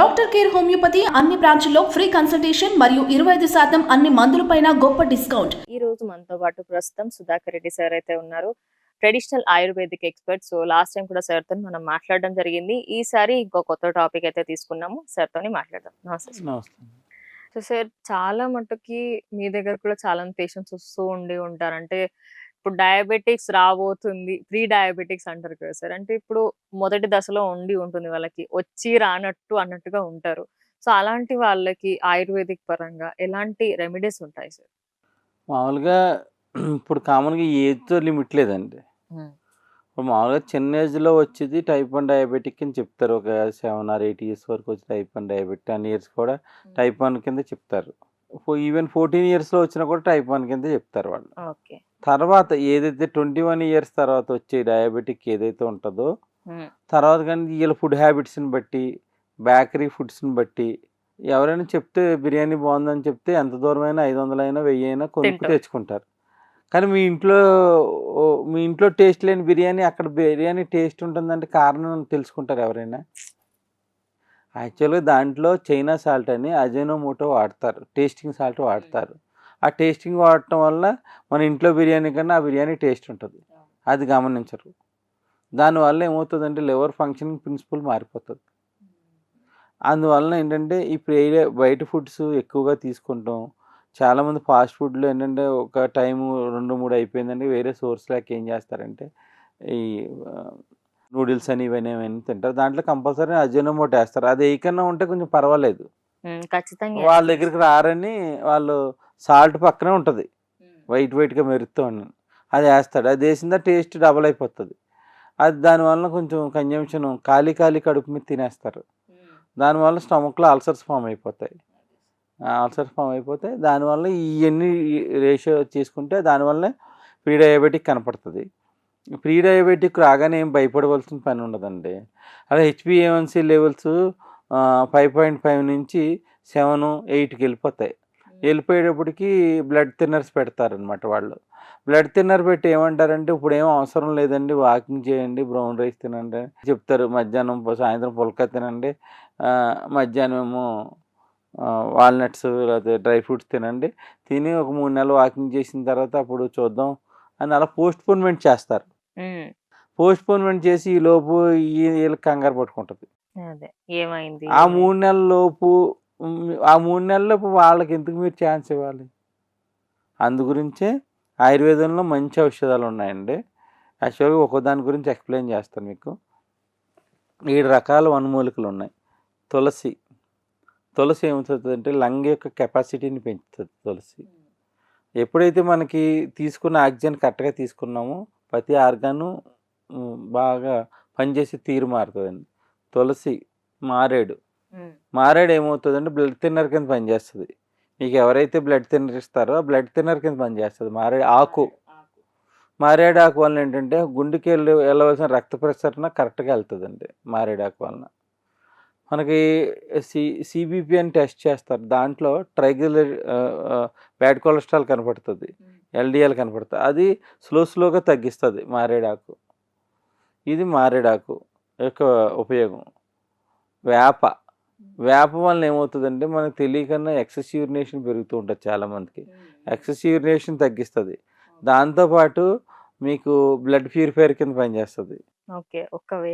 Doctor care homeopathy అన్ని బ్రాంచ్ల్లో free consultation మరియు ఇరవై ఐదు శాతం అన్ని మందులపైన గొప్ప డిస్కౌంట్. ఈ రోజు మనతో పాటు ప్రస్తుతం సుధాకర్ రెడ్డి సార్ అయితే ఉన్నారు. Traditional ayurvedic expert. So last time కూడా సార్తో మనం మాట్లాడడం జరిగింది. ఈసారి ఇంకో కొత్త టాపిక్ అయితే తీసుకున్నాము. సార్ తోని మాట్లాడదాం. నమస్తే సో సార్ చాలా మటుకి మీ దగ్గర కూడా చాలా పేషెంట్స్ వస్తూ ఉండి ఉంటారు. అంటే ఇప్పుడు డయాబెటిక్స్ రాబోతుంది. ప్రీ డయాబెటిక్స్ అంటారు కదా సార్. అంటే ఇప్పుడు మొదటి దశలో ఉండి ఉంటుంది వాళ్ళకి. వచ్చి రానట్టు అన్నట్టుగా ఉంటారు. సో అలాంటి వాళ్ళకి ఆయుర్వేదిక్ పరంగా ఎలాంటి రెమెడీస్ ఉంటాయి సార్? మామూలుగా ఇప్పుడు కామన్గా ఏజ్తో లిమిట్ లేదండి. ఇప్పుడు మామూలుగా చిన్న ఏజ్లో వచ్చేది టైప్ వన్ డయాబెటిక్ అని చెప్తారు. ఒక సెవెన్ ఆర్ ఎయిట్ ఇయర్స్ వరకు వచ్చి type one diabetic ten years కూడా టైప్ వన్ కింద చెప్తారు. ఈవెన్ ఫోర్టీన్ ఇయర్స్లో వచ్చినా కూడా టైప్ వన్ కింద చెప్తారు వాళ్ళు. తర్వాత ఏదైతే ట్వంటీ వన్ ఇయర్స్ తర్వాత వచ్చే డయాబెటిక్ ఏదైతే ఉంటుందో తర్వాత కానీ వీళ్ళ ఫుడ్ హ్యాబిట్స్ని బట్టి బేకరీ ఫుడ్స్ని బట్టి ఎవరైనా చెప్తే బిర్యానీ బాగుందని చెప్తే ఎంత దూరమైనా ఐదు వందలైనా వెయ్యి అయినా కొనుక్కు. తెచ్చుకుంటారు. కానీ మీ ఇంట్లో మీ ఇంట్లో టేస్ట్ లేని బిర్యానీ అక్కడ బిర్యానీ టేస్ట్ ఉంటుందంటే కారణం తెలుసుకుంటారు ఎవరైనా? యాక్చువల్గా దాంట్లో చైనా సాల్ట్ అని అజైనోమోటో వాడతారు. టేస్టింగ్ సాల్ట్ వాడతారు. ఆ టేస్టింగ్ వాడటం వల్ల మన ఇంట్లో బిర్యానీ కన్నా ఆ బిర్యానీ టేస్ట్ ఉంటుంది. అది గమనించరు. దానివల్ల ఏమవుతుందంటే లివర్ ఫంక్షనింగ్ ప్రిన్సిపల్ మారిపోతుంది. అందువలన ఏంటంటే ఇప్పుడు ఏ బయట ఫుడ్స్ ఎక్కువగా తీసుకుంటాం. చాలామంది ఫాస్ట్ ఫుడ్లో ఏంటంటే ఒక టైము రెండు మూడు అయిపోయిందంటే వేరే సోర్స్ లేక ఏం చేస్తారంటే ఈ నూడిల్స్ అని ఇవన్నీ ఇవన్నీ తింటారు. దాంట్లో కంపల్సరీ అజీనోమోటో వేస్తారు అది వేయకన్నా ఉంటే కొంచెం పర్వాలేదు. ఖచ్చితంగా వాళ్ళ దగ్గరికి రారని వాళ్ళు సాల్ట్ పక్కనే ఉంటుంది. వైట్ వైట్గా మెరుస్తూ ఉన్నాను అది వేస్తాడు. అది వేసిందా టేస్ట్ డబల్ అయిపోతుంది. అది దానివల్ల కొంచెం కన్జంప్షన్ ఖాళీ ఖాళీ కడుపు మీద తినేస్తారు. దానివల్ల స్టమక్లో అల్సర్స్ ఫామ్ అయిపోతాయి. అల్సర్స్ ఫామ్ అయిపోతే దానివల్ల ఇవన్నీ రేషియో చేసుకుంటే దానివల్ల ప్రీ డయాబెటిక్ కనపడుతుంది. ప్రీ డయాబెటిక్ రాగానే ఏం భయపడవలసిన పని ఉండదండి. అలా H B A one C levels five point five నుంచి సెవెన్ ఎయిట్కి వెళ్ళిపోతాయి. వెళ్ళిపోయేటప్పటికి బ్లడ్ థిన్నర్స్ పెడతారనమాట వాళ్ళు. బ్లడ్ థిన్నర్ పెట్టి ఏమంటారంటే ఇప్పుడు ఏం అవసరం లేదండి వాకింగ్ చేయండి బ్రౌన్ రైస్ తినండి అని చెప్తారు. మధ్యాహ్నం సాయంత్రం పుల్కా తినండి మధ్యాహ్నం ఏమో వాల్నట్స్ లేకపోతే డ్రై ఫ్రూట్స్ తినండి. తిని ఒక మూడు నెలలు వాకింగ్ చేసిన తర్వాత అప్పుడు చూద్దాం అని అలా పోస్ట్ పోన్మెంట్ చేస్తారు. పోస్ట్ పోన్మెంట్ చేసి ఈ లోపు ఈ వీళ్ళకి కంగారు పట్టుకుంటుంది. ఏమైంది? ఆ మూడు నెలల లోపు ఆ మూడు నెలలలోపు వాళ్ళకి ఎందుకు మీరు ఛాన్స్ ఇవ్వాలి? అందు గురించే ఆయుర్వేదంలో మంచి ఔషధాలు ఉన్నాయండి. యాక్చువల్గా ఒక్కో దాని గురించి ఎక్స్ప్లెయిన్ చేస్తాను మీకు. ఏడు రకాల వనమూలికలు ఉన్నాయి. తులసి తులసి ఏమవుతుంది అంటే లంగ్ యొక్క కెపాసిటీని పెంచుతుంది తులసి. ఎప్పుడైతే మనకి తీసుకున్న ఆక్సిజన్ కరెక్ట్గా తీసుకున్నామో ప్రతి ఆర్గాను బాగా పనిచేసి తీరు మారుతుందండి. తులసి మారేడు. మారేడు ఏమవుతుందంటే బ్లడ్ థిన్నర్ కింద పనిచేస్తుంది. మీకు ఎవరైతే బ్లడ్ థిన్నర్ ఇస్తారో ఆ బ్లడ్ థిన్నర్ కింద పనిచేస్తుంది. మారేడు ఆకు. మారేడు ఆకు వలన ఏంటంటే గుండెకి వెళ్ళి వెళ్ళవలసిన రక్త ప్రసరణ కరెక్ట్గా వెళ్తుందండి మారేడు ఆకు వలన. మనకి సి సిబిపి అని టెస్ట్ చేస్తారు. దాంట్లో ట్రైగ్లిజరైడ్ బ్యాడ్ కొలెస్ట్రాల్ కనపడుతుంది. ఎల్డిఎల్ కనపడుతుంది. అది స్లో స్లోగా తగ్గిస్తుంది మారేడాకు. ఇది మారేడాకు యొక్క ఉపయోగం. వేప. వేప వలన ఏమవుతుందంటే మనకు తెలియకన్నా ఎక్సెస్ యూరినేషన్ పెరుగుతూ ఉంటుంది చాలామందికి. ఎక్సెస్ యూరినేషన్ తగ్గిస్తుంది. దాంతోపాటు మీకు బ్లడ్ ప్యూరిఫైర్ కింద పనిచేస్తుంది. ఓకే. ఒక్క వే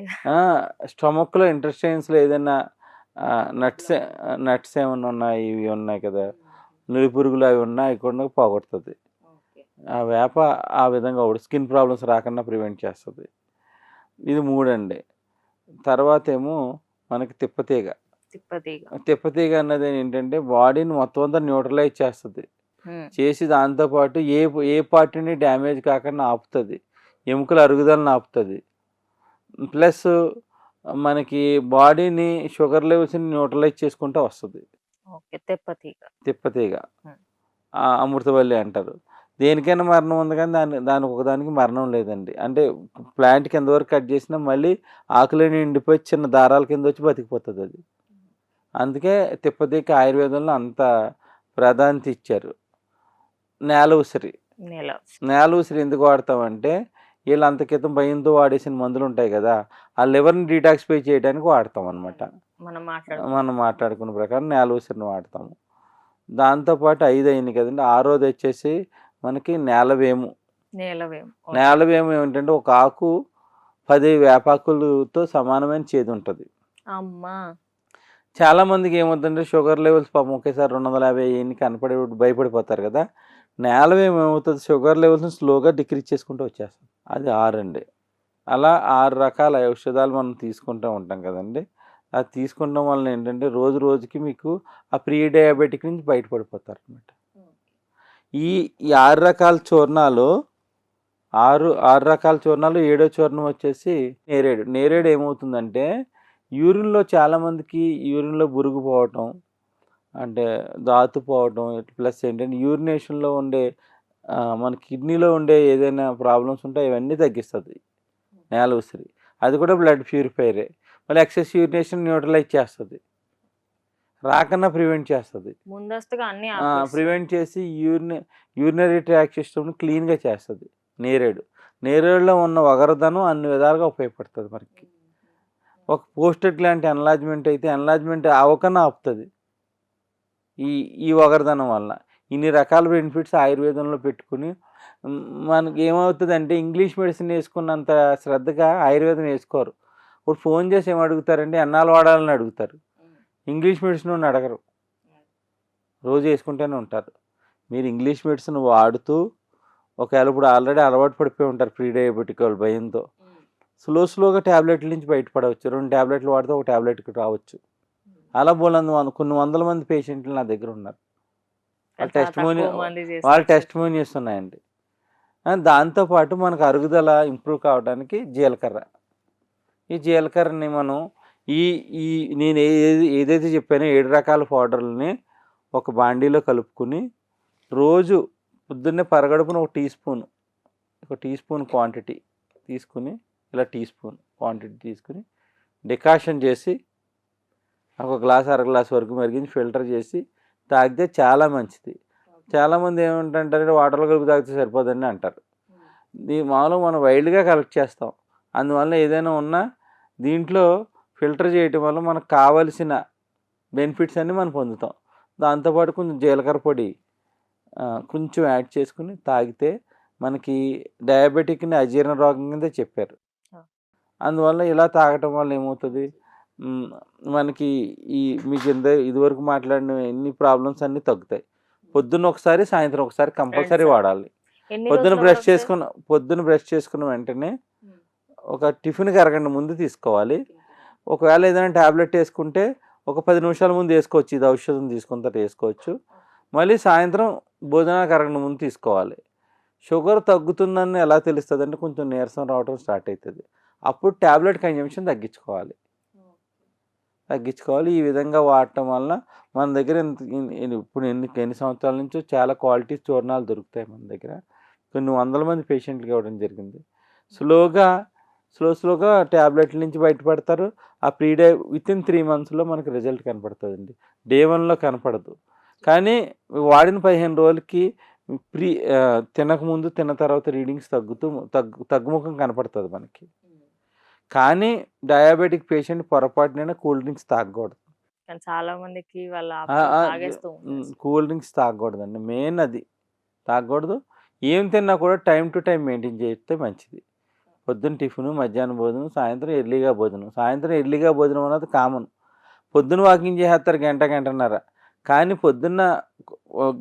స్టమక్లో ఇంటెస్టైన్స్లో ఏదైనా నట్స్ నట్స్ ఏమైనా ఉన్నాయి? ఇవి ఉన్నాయి కదా. నులి పురుగులు అవి ఉన్నాయి కూడా పోగొడుతుంది. ఆ వేప ఆ విధంగా ఒకటి స్కిన్ ప్రాబ్లమ్స్ రాకుండా ప్రివెంట్ చేస్తుంది. ఇది మూడండి. తర్వాత ఏమో మనకి తిప్పతీగ. తిప్పతీగ. తిప్పతీగ అన్నది ఏంటంటే బాడీని మొత్తం అంతా న్యూట్రలైజ్ చేస్తుంది. చేసి దాంతోపాటు ఏ ఏ పార్టీని డ్యామేజ్ కాకుండా ఆపుతుంది. ఎముకల అరుగుదలను ఆపుతుంది. ప్లస్ మనకి బాడీని షుగర్ లెవెల్స్ని న్యూట్రలైజ్ చేసుకుంటూ వస్తుంది. తిప్పతీగ. తిప్పతీగ. ఆ అమృతవల్లి అంటారు. దేనికైనా మరణం ఉంది కానీ దాని దానికి ఒకదానికి మరణం లేదండి. అంటే ప్లాంట్ కింద వరకు కట్ చేసినా మళ్ళీ ఆకులని ఎండిపోయి చిన్న దారాల కింద వచ్చి బతికిపోతుంది అది. అందుకే తిప్పతీగ ఆయుర్వేదంలో అంత ప్రాధాన్యత ఇచ్చారు. నేల ఉసిరి. నెల నేల ఉసిరి ఎందుకు వాడతామంటే వీళ్ళు అంత క్రితం భయంతో వాడేసిన మందులు ఉంటాయి కదా ఆ లివర్ని డీటాక్సిఫై చేయడానికి వాడతాం అనమాట మనం మాట్లాడు మనం మాట్లాడుకున్న ప్రకారం నేల ఉసిరిని వాడతాము. దాంతోపాటు ఐదు అయింది కదండి ఆరోది వచ్చేసి మనకి నేలవేము నేలవేం నేలవేము ఏమిటంటే ఒక ఆకు పది వేపాకులతో సమానమైన చేదు ఉంటుంది. అమ్మా. చాలా మందికి ఏమవుతుందంటే షుగర్ లెవెల్స్ పాపం ఒకేసారి రెండు వందల యాభై ఎన్ని కనపడి భయపడిపోతారు కదా నేలవేము ఏమవుతుంది షుగర్ లెవెల్స్ని స్లోగా డిక్రీజ్ చేసుకుంటూ వచ్చేస్తుంది. అది ఆరు అండి అలా ఆరు రకాల ఔషధాలు మనం తీసుకుంటూ ఉంటాం కదండి. అది తీసుకుంటాం వల్ల ఏంటంటే రోజు రోజుకి మీకు ఆ ప్రీ డయాబెటిక్ నుంచి బయటపడిపోతారు అనమాట ఈ ఈ ఆరు రకాల చూర్ణాలు ఆరు ఆరు రకాల చూర్ణాలు ఏడో చూర్ణం వచ్చేసి నేరేడు. నేరేడు ఏమవుతుందంటే యూరిన్లో చాలామందికి యూరిన్లో బురుగు పోవటం అంటే దాతు పోవటం ప్లస్ ఏంటంటే యూరినేషన్లో ఉండే మన కిడ్నీలో ఉండే ఏదైనా ప్రాబ్లమ్స్ ఉంటే ఇవన్నీ తగ్గిస్తుంది. నేల ఉసిరి. అది కూడా బ్లడ్ ప్యూరిఫైరే మళ్ళీ ఎక్సెస్ యూరినేషన్ న్యూట్రలైజ్ చేస్తుంది. రాకన్నా ప్రివెంట్ చేస్తుంది. ముందస్తుగా అన్ని. ప్రివెంట్ చేసి యూరిన యూరినరీ ట్రాక్ సిస్టమ్ని క్లీన్గా చేస్తుంది. నేరేడు. నేరేడులో ఉన్న వగరదనం అన్ని విధాలుగా ఉపయోగపడుతుంది మనకి. ఒక పోస్టెడ్ లాంటి ఎన్లాజ్మెంట్ అయితే ఎన్లాజ్మెంట్ అవకన్నా ఆపుతుంది. ఈ ఈ వగరదనం వల్ల ఇన్ని రకాల బెనిఫిట్స్ ఆయుర్వేదంలో పెట్టుకుని మనకి ఏమవుతుంది అంటే ఇంగ్లీష్ మెడిసిన్ వేసుకున్నంత శ్రద్ధగా ఆయుర్వేదం వేసుకోరు. ఇప్పుడు ఫోన్ చేసి ఏం అడుగుతారంటే ఎన్నాళ్ళు వాడాలని అడుగుతారు. ఇంగ్లీష్ మెడిసిన్ అడగరు. రోజు వేసుకుంటూనే ఉంటారు. మీరు ఇంగ్లీష్ మెడిసిన్ వాడుతూ ఒకవేళ ఇప్పుడు ఆల్రెడీ అలవాటు పడిపోయి ఉంటారు ప్రీ డయాబెటిక్ వాళ్ళు భయంతో. స్లో స్లోగా ట్యాబ్లెట్ల నుంచి బయటపడవచ్చు. రెండు ట్యాబ్లెట్లు వాడితే ఒక ట్యాబ్లెట్కి రావచ్చు. అలా బోలందు కొన్ని వందల మంది పేషెంట్లు నా దగ్గర ఉన్నారు. వాళ్ళ తక్కువ మంది వాళ్ళ. టెస్ట్ మోనియస్ ఉన్నాయండి దాంతోపాటు మనకు అరుగుదల ఇంప్రూవ్ కావడానికి జీలకర్ర ఈ జీలకర్రని మనం ఈ ఈ నేను ఏది ఏదైతే చెప్పానో ఏడు రకాల పౌడర్లని ఒక బాండీలో కలుపుకుని రోజు పొద్దున్నే పరగడుపున ఒక టీ స్పూన్ ఒక టీ స్పూన్ క్వాంటిటీ తీసుకుని ఇలా టీ స్పూన్ క్వాంటిటీ తీసుకుని డికాషన్ చేసి ఒక గ్లాస్ అర గ్లాస్ వరకు మరిగించి ఫిల్టర్ చేసి తాగితే చాలా మంచిది. చాలామంది ఏమంటారంటే వాటర్లో కలిపి తాగితే సరిపోదండి అంటారు. దీ మామూలుగా మనం వైల్డ్గా కలెక్ట్ చేస్తాం. అందువల్ల ఏదైనా ఉన్నా దీంట్లో ఫిల్టర్ చేయటం వల్ల మనకు కావలసిన బెనిఫిట్స్ అన్నీ మనం పొందుతాం. దాంతోపాటు కొంచెం జీలకర్ర పొడి కొంచెం యాడ్ చేసుకుని తాగితే మనకి డయాబెటిక్ని అజీర్ణ రోగం కింద చెప్పారు. అందువల్ల ఇలా తాగటం వల్ల ఏమవుతుంది? మనకి ఈ మీకు ఇంత ఇదివరకు మాట్లాడిన ఎన్ని ప్రాబ్లమ్స్ అన్నీ తగ్గుతాయి. పొద్దున్న ఒకసారి సాయంత్రం ఒకసారి కంపల్సరీ. వాడాలి. పొద్దున బ్రష్? చేసుకున్న పొద్దున బ్రష్ చేసుకున్న వెంటనే. ఒక టిఫిన్కి అరగంట ముందు తీసుకోవాలి. ఒకవేళ ఏదైనా ట్యాబ్లెట్ వేసుకుంటే ఒక పది నిమిషాల ముందు వేసుకోవచ్చు. ఇది ఔషధం తీసుకున్న తర్వాత వేసుకోవచ్చు. మళ్ళీ సాయంత్రం భోజనానికి అరగంట ముందు తీసుకోవాలి. షుగర్ తగ్గుతుందని ఎలా తెలుస్తుంది అంటే కొంచెం నీరసం రావడం స్టార్ట్ అవుతుంది అప్పుడు ట్యాబ్లెట్ కన్జంప్షన్ తగ్గించుకోవాలి. తగ్గించుకోవాలి. ఈ విధంగా వాడటం వల్ల మన దగ్గర ఇప్పుడు ఎన్ని ఎన్ని సంవత్సరాల నుంచో చాలా క్వాలిటీ చూర్ణాలు దొరుకుతాయి మన దగ్గర. కొన్ని వందల మంది పేషెంట్లకి ఇవ్వడం జరిగింది. స్లోగా స్లో స్లోగా ట్యాబ్లెట్ల నుంచి బయటపడతారు. ఆ pre day within three మంత్స్లో మనకి రిజల్ట్ కనపడుతుందండి. డే వన్లో కనపడదు. కానీ వాడిన పదిహేను రోజులకి ప్రీ తినకముందు తిన్న తర్వాత రీడింగ్స్ తగ్గుతూ తగ్గు తగ్గుముఖం కనపడుతుంది మనకి. కానీ డయాబెటిక్ పేషెంట్ పొరపాటునైనా కూల్ డ్రింక్స్ తాగకూడదు. చాలా మందికి. Cool drinks తాగకూడదండి. మెయిన్ అది. తాగకూడదు. ఏం తిన్నా కూడా టైం టు టైం మెయింటైన్ చేస్తే మంచిది. పొద్దున్న టిఫిన్ మధ్యాహ్నం భోజనం సాయంత్రం ఎర్లీగా భోజనం. సాయంత్రం ఎర్లీగా భోజనం అన్నది కామన్ పొద్దున్న వాకింగ్ చేసేస్తారు గంట గంటన్నర. కానీ పొద్దున్న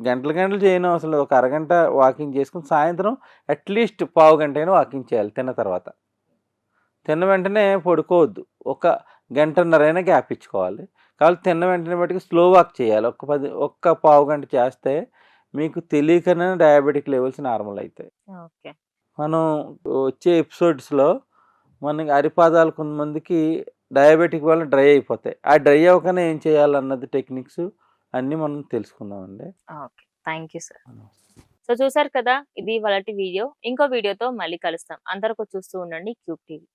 గంటల గంటలు చేయను అసలు. ఒక అరగంట వాకింగ్ చేసుకుని సాయంత్రం అట్లీస్ట్ పావు గంట అయినా వాకింగ్ చేయాలి తిన్న తర్వాత. తిన్న వెంటనే పడుకోవద్దు. ఒక గంటన్నర అయినా గ్యాప్ ఇచ్చుకోవాలి. కాబట్టి తిన్న వెంటనే బట్టి స్లో వాక్ చేయాలి. ఒక్క పది ఒక్క పావు గంట చేస్తే మీకు తెలియకనే డయాబెటిక్ లెవెల్స్ నార్మల్ అవుతాయి ఓకే. మనం వచ్చే ఎపిసోడ్స్లో మనకి అరిపాదాలు కొంతమందికి డయాబెటిక్ వల్ల డ్రై అయిపోతాయి. ఆ డ్రై అవ్వకనే ఏం చేయాలన్నది టెక్నిక్స్ అన్నీ మనం తెలుసుకుందామండి. Okay. Thank you sir. So చూసారు కదా ఇది వాళ్ళ వీడియో. ఇంకో వీడియోతో మళ్ళీ కలుస్తాం. అందరికీ చూస్తూ ఉండండి క్యూబ్ టీవీ.